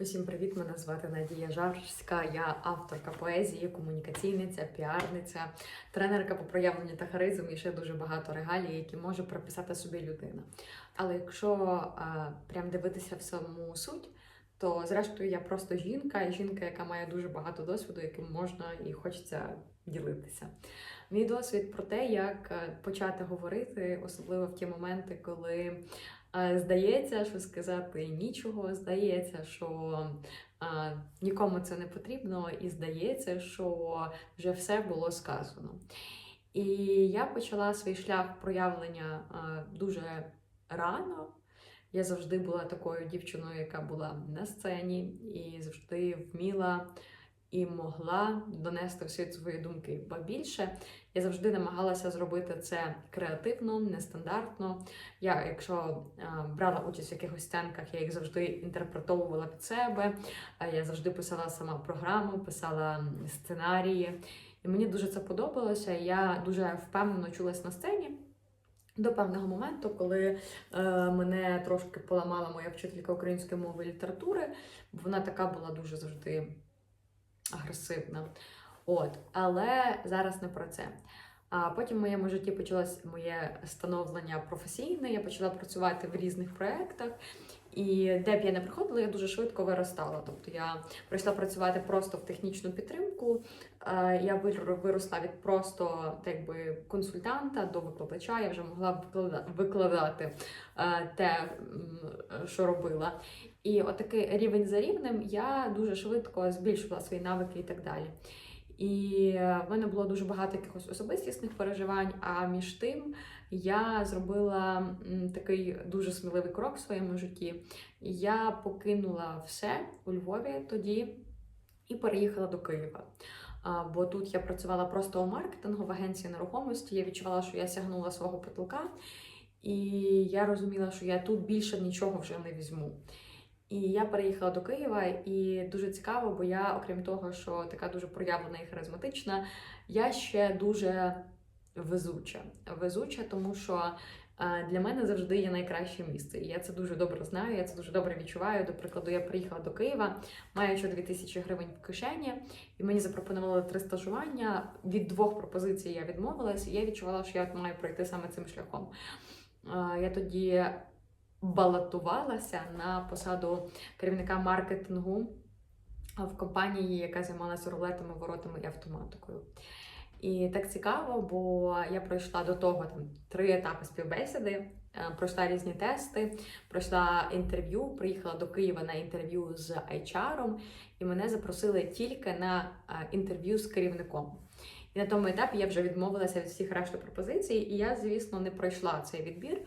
Усім привіт! Мене звати Надія Жарська. Я авторка поезії, комунікаційниця, піарниця, тренерка по проявленню та харизм і ще дуже багато регалій, які може прописати собі людина. Але якщо а, прям дивитися в саму суть, то зрештою я просто жінка, жінка, яка має дуже багато досвіду, яким можна і хочеться ділитися. Мій досвід про те, як е, почати говорити, особливо в ті моменти, коли е, здається, що сказати нічого, здається, що нікому це не потрібно, і здається, що вже все було сказано. І я почала свій шлях проявлення дуже рано. Я завжди була такою дівчиною, яка була на сцені і завжди вміла і могла донести в світ свої думки. Ба більше я завжди намагалася зробити це креативно, нестандартно. Я, якщо е, брала участь в якихось сценках, я їх завжди інтерпретовувала під себе. Е, Я завжди писала сама програму, писала сценарії. І мені дуже це подобалося. Я дуже впевнено чулась на сцені. До певного моменту, коли е, мене трошки поламала моя вчителька української мови і літератури, вона така була дуже завжди агресивна. От, але зараз не про це. А потім в моєму житті почалось моє становлення професійне. Я почала працювати в різних проєктах, і де б я не приходила, я дуже швидко виростала. Тобто я прийшла працювати просто в технічну підтримку. Я виросла від просто так би консультанта до викладача. Я вже могла викладати е, те, що робила. І отакий рівень за рівнем я дуже швидко збільшувала свої навики і так далі. І в мене було дуже багато якихось особистісних переживань. А між тим я зробила такий дуже сміливий крок в своєму житті. Я покинула все у Львові тоді і переїхала до Києва. Бо тут я працювала просто у маркетингу в агенції нерухомості. Я відчувала, що я сягнула свого потолка, і я розуміла, що я тут більше нічого вже не візьму. І я переїхала до Києва, і дуже цікаво, бо я, окрім того, що така дуже проявлена і харизматична, я ще дуже везуча. Везуча, тому що е, для мене завжди є найкраще місце. І я це дуже добре знаю, я це дуже добре відчуваю. До прикладу, я приїхала до Києва, маючи 2000 гривень в кишені, і мені запропонували три стажування. Від двох пропозицій я відмовилась, і я відчувала, що я маю пройти саме цим шляхом. Е, Я тоді балотувалася на посаду керівника маркетингу в компанії, яка займалася рулетами, воротами і автоматикою. І так цікаво, бо я пройшла до того там три етапи співбесіди, е, пройшла різні тести, пройшла інтерв'ю, приїхала до Києва на інтерв'ю з HR, і мене запросили тільки на е, інтерв'ю з керівником. І на тому етапі я вже відмовилася від всіх решти пропозицій, і я, звісно, не пройшла цей відбір.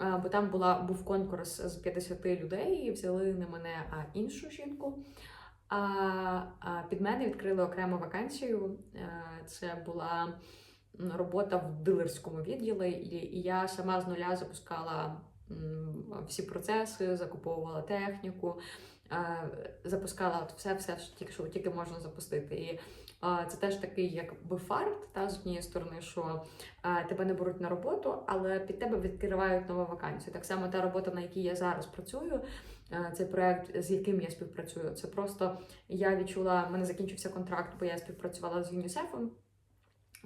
Е, Бо там була був конкурс з 50 людей, і взяли не мене, а іншу жінку. А, а під мене відкрили окрему вакансію. Е, Це була робота в дилерському відділі, і, я сама з нуля запускала всі процеси, закуповувала техніку, запускала от все, все, що тільки, можна запустити. І е, це теж такий якби фарт, та з однієї сторони, що е, тебе не беруть на роботу, але під тебе відкривають нову вакансію. Так само та робота, на якій я зараз працюю. е, Цей проект, з яким я співпрацюю, це просто я відчула, в мене закінчився контракт, бо я співпрацювала з ЮНІСЕФом.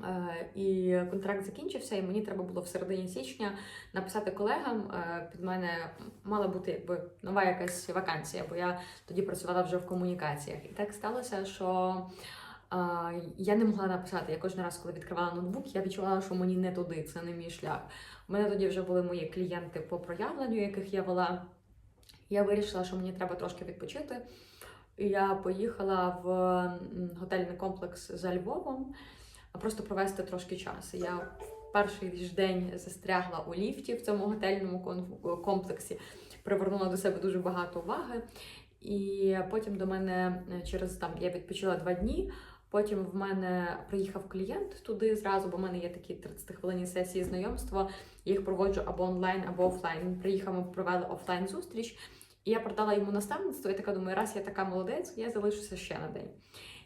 Е, І контракт закінчився, і мені треба було в середині січня написати колегам. е, Під мене мала бути якби нова якась вакансія, бо я тоді працювала вже в комунікаціях. І так сталося, що е, я не могла написати. Я кожен раз, коли відкривала ноутбук, я відчувала, що мені не туди, це не мій шлях. У мене тоді вже були мої клієнти по проявленню, яких я вела. Я вирішила, що мені треба трошки відпочити. І я поїхала в готельний комплекс за Львовом, а просто провести трошки часу. Я перший ж день застрягла у ліфті в цьому готельному комплексі, привернула до себе дуже багато уваги. І потім до мене е, через там я відпочила два дні. Потім в мене приїхав клієнт туди зразу, бо в мене є такі 30 хвилинні сесії знайомства. Я їх проводжу або онлайн, або офлайн. Він приїхав, ми провели офлайн зустріч. І я продала йому наставництво, і така думаю, раз я така молодець, я залишуся ще на день.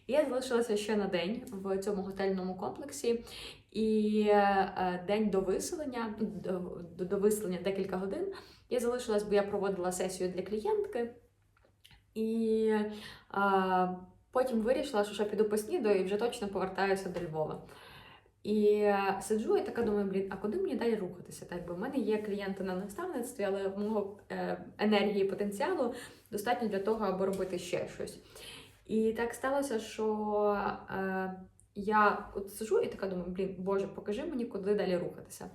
Я залишилася ще на день в цьому готельному комплексі. І е, день до виселення, до, до, виселення декілька годин, я залишилась, бо я проводила сесію для клієнтки. І а, потім вирішила, що ще піду поснідаю і вже точно повертаюся до Львова. І е, сиджу і така думаю, блін, а куди мені далі рухатися? Так би в мене є клієнти на наставництві, але мого е, енергії потенціалу достатньо для того, аби робити ще щось. І так сталося, що е, я от сижу і така думаю, блін, Боже, покажи мені, куди далі рухатися.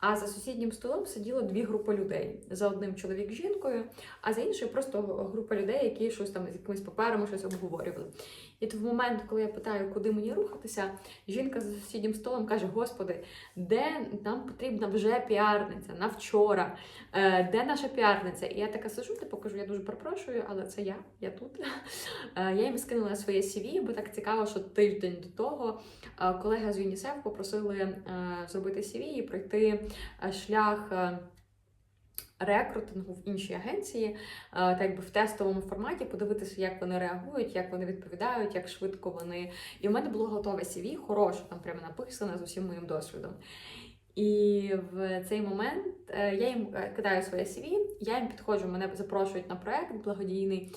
А за сусіднім столом сиділо дві групи людей: за одним чоловік з жінкою, а за іншою просто група людей, які щось там з якимись паперами щось обговорювали. І то в момент, коли я питаю, куди мені рухатися, жінка за сусіднім столом каже: Господи, де нам потрібна вже піарниця на вчора? Е, Де наша піарниця? І я така сижу, типу кажу, я дуже перепрошую, але це я, я тут. Е, Я їм скинула своє CV, бо так цікаво, що тиждень до того е, колега з ЮНІСЕФ попросили зробити CV і пройти шлях. Рекрутингу в іншій агенції, е, так якби в тестовому форматі, подивитися, як вони реагують, як вони відповідають, як швидко вони. І в мене було готове CV, хороше, там прямо написане з усім моїм досвідом. І в цей момент е, я їм е, кидаю своє CV, я їм підходжу, мене запрошують на проект благодійний.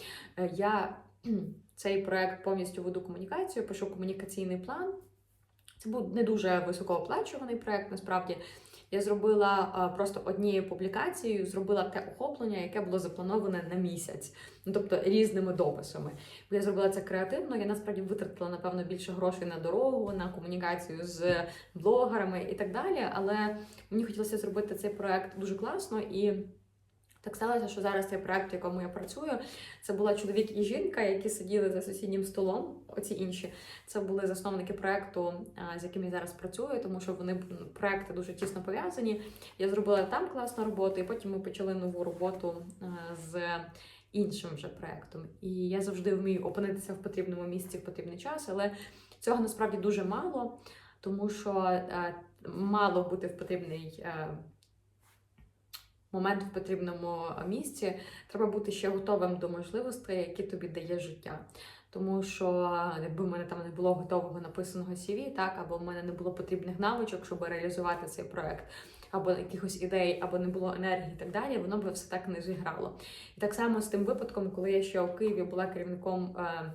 Я цей проект повністю веду комунікацію, пишу комунікаційний план. Це був не дуже високооплачуваний проект, насправді. Я зробила просто однією публікацією, зробила те охоплення, яке було заплановане на місяць, ну тобто різними дописами. Бо я зробила це креативно. Я насправді витратила напевно більше грошей на дорогу, на комунікацію з блогерами і так далі. Але мені хотілося зробити цей проект дуже класно і. Так сталося, що зараз цей проект, в якому я працюю, це була чоловік і жінка, які сиділи за сусіднім столом. Оці інші це були засновники проекту, з яким я зараз працюю, тому що вони проекти дуже тісно пов'язані. Я зробила там класну роботу, і потім ми почали нову роботу з іншим вже проектом. І я завжди вмію опинитися в потрібному місці в потрібний час, але цього насправді дуже мало, тому що е, мало бути в потрібний. Момент в потрібному місці, треба бути ще готовим до можливостей, які тобі дає життя. Тому що якби в мене там не було готового написаного CV, так або в мене не було потрібних навичок, щоб реалізувати цей проект, або якихось ідей, або не було енергії і так далі, воно б все так не зіграло. І так само з тим випадком, коли я ще у Києві була керівником е,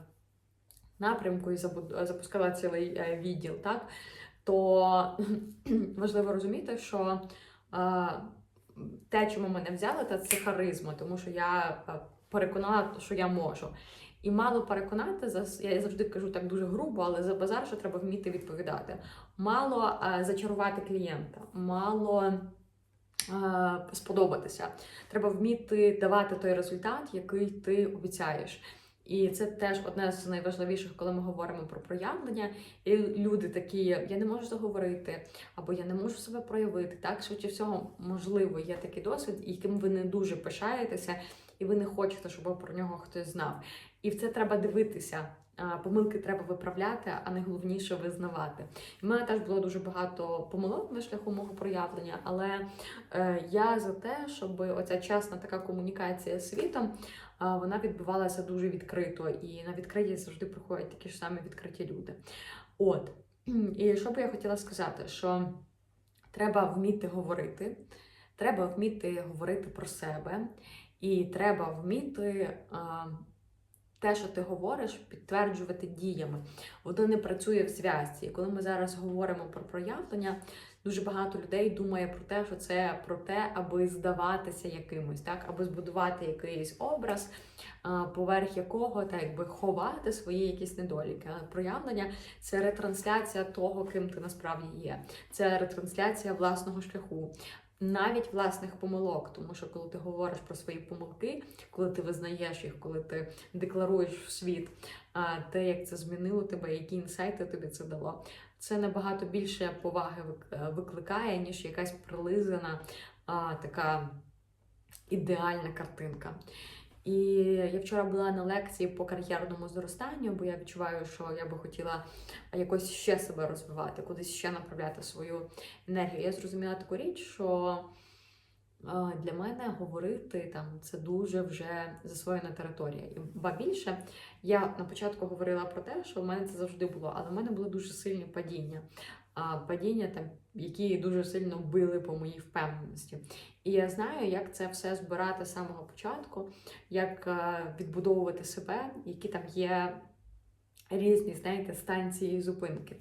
напрямку і запускала цілий е, відділ, так то важливо розуміти, що е, те, чому мене взяли, та це харизма, тому що я е, переконала, що я можу. І мало переконати, зас- я завжди кажу так дуже грубо, але за базар, що треба вміти відповідати. Мало е, зачарувати клієнта, мало е, сподобатися. Треба вміти давати той результат, який ти обіцяєш. І це теж одне з найважливіших, коли ми говоримо про проявлення. І люди такі, я не можу заговорити, або я не можу себе проявити. Так, швидше всього, можливо, є такий досвід, яким ви не дуже пишаєтеся, і ви не хочете, щоб про нього хтось знав. І в це треба дивитися. Помилки треба виправляти, а найголовніше визнавати. В мене теж було дуже багато помилок на шляху мого проявлення, але е, я за те, щоб оця чесна така комунікація з світом вона відбувалася дуже відкрито, і на відкриті завжди приходять такі ж самі відкриті люди. От і що би я хотіла сказати, що треба вміти говорити, треба вміти говорити про себе, і треба вміти. Те, що ти говориш, підтверджувати діями. Воно не працює в зв'язці. І коли ми зараз говоримо про проявлення, дуже багато людей думає про те, що це про те, аби здаватися якимось, так, аби збудувати якийсь образ, поверх якого так якби ховати свої якісь недоліки. Але проявлення це ретрансляція того, ким ти насправді є. Це ретрансляція власного шляху. Навіть власних помилок, тому що коли ти говориш про свої помилки, коли ти визнаєш їх, коли ти декларуєш в світ те, як це змінило тебе, які інсайти тобі це дало, це набагато більше поваги викликає, ніж якась прилизана така ідеальна картинка. І я вчора була на лекції по кар'єрному зростанню, бо я відчуваю, що я би хотіла якось ще себе розвивати, кудись ще направляти свою енергію. Я зрозуміла таку річ, що для мене говорити там це дуже вже засвоєна територія. І ба більше я на початку говорила про те, що в мене це завжди було, але в мене були дуже сильні падіння. падіння, там, які дуже сильно били по моїй впевненості. І я знаю, як це все збирати з самого початку, як е, відбудовувати себе, які там є різні, знаєте, станції і зупинки.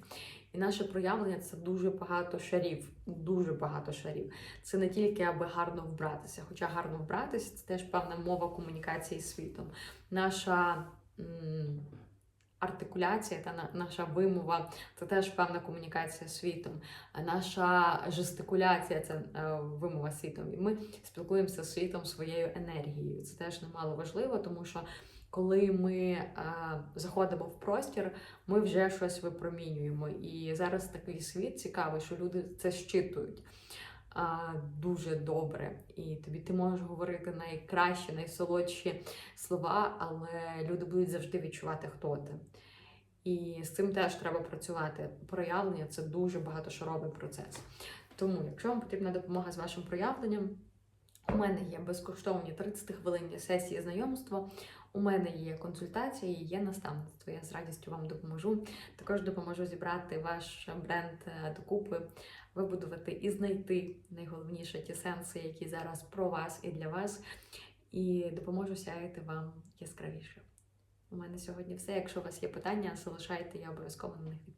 І наше проявлення це дуже багато шарів, дуже багато шарів. Це не тільки аби гарно вбратися, хоча гарно вбратися це теж певна мова комунікації з світом. Наша м, артикуляція та на- наша вимова це теж певна комунікація з світом. А наша жестикуляція це е, вимова світом. І ми спілкуємося з світом своєю енергією. Це теж немало важливо, тому що коли ми е, заходимо в простір, ми вже щось випромінюємо. І зараз такий світ цікавий, що люди це щитують. Дуже добре, і тобі ти можеш говорити найкращі, найсолодші слова, але люди будуть завжди відчувати, хто ти. І з цим теж треба працювати. Проявлення це дуже багатошаровий процес. Тому, якщо вам потрібна допомога з вашим проявленням, у мене є безкоштовні 30-хвилинні сесії знайомства. У мене є консультації, є наставництво. Я з радістю вам допоможу. Також допоможу зібрати ваш бренд е, докупи, вибудувати і знайти найголовніше ті сенси, які зараз про вас і для вас, і допоможу сяяти вам яскравіше. У мене сьогодні все. Якщо у вас є питання, залишайте, я обов'язково на них відповім.